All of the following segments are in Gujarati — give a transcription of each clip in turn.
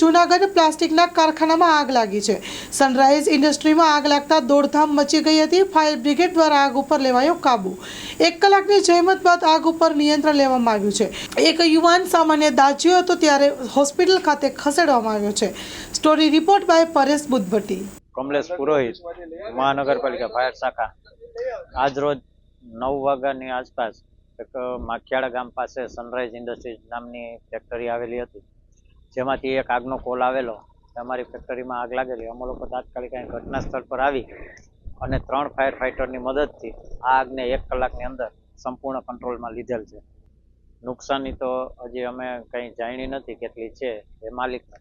જૂનાગઢ પ્લાસ્ટિકના કારખાનામાં આગ લાગી છે. સનરાઈઝ ઇન્ડસ્ટ્રીમાં આગ લાગતા દોડધામ મચી ગઈ હતી. ફાયર બ્રિગેડ દ્વારા આગ ઉપર લેવાયો કાબુ. એક કલાકની જહેમત બાદ આગ ઉપર નિયંત્રણ લેવામાં આવ્યું છે. એક યુવાન સામાન્ય દાજ્યો હતો ત્યારે હોસ્પિટલ ખાતે ખસેડવામાં આવ્યો છે. Story report by Paresh Buddhbhatti. Kamlesh Purohit, મહાનગરપાલિકા, ફાયર શાખા. આજરોજ નવ વાગ્યાની આસપાસ એક માખિયાળા ગામ પાસે સનરાઈઝ ઇન્ડસ્ટ્રીઝ નામની ફેક્ટરી આવેલી હતી. જેમાંથી એક આગનો કોલ આવેલો. અમારી ફેક્ટરીમાં આગ લાગેલી. અમે લોકો તાત્કાલિક અહીં ઘટના સ્થળ પર આવી અને ત્રણ ફાયર ફાઇટરની મદદથી આ આગને એક કલાકની અંદર સંપૂર્ણ કંટ્રોલમાં લીધેલ છે. નુકસાની તો હજી અમે કંઈ જાણી નથી કેટલી છે એ માલિકને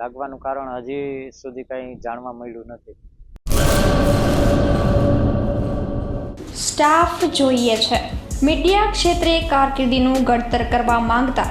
લાગવાનું કારણ હજી સુધી કંઈ જાણવા મળ્યું નથી. સ્ટાફ જોઈએ છે. મીડિયા ક્ષેત્રે કારકિર્દીનું ઘડતર કરવા માંગતા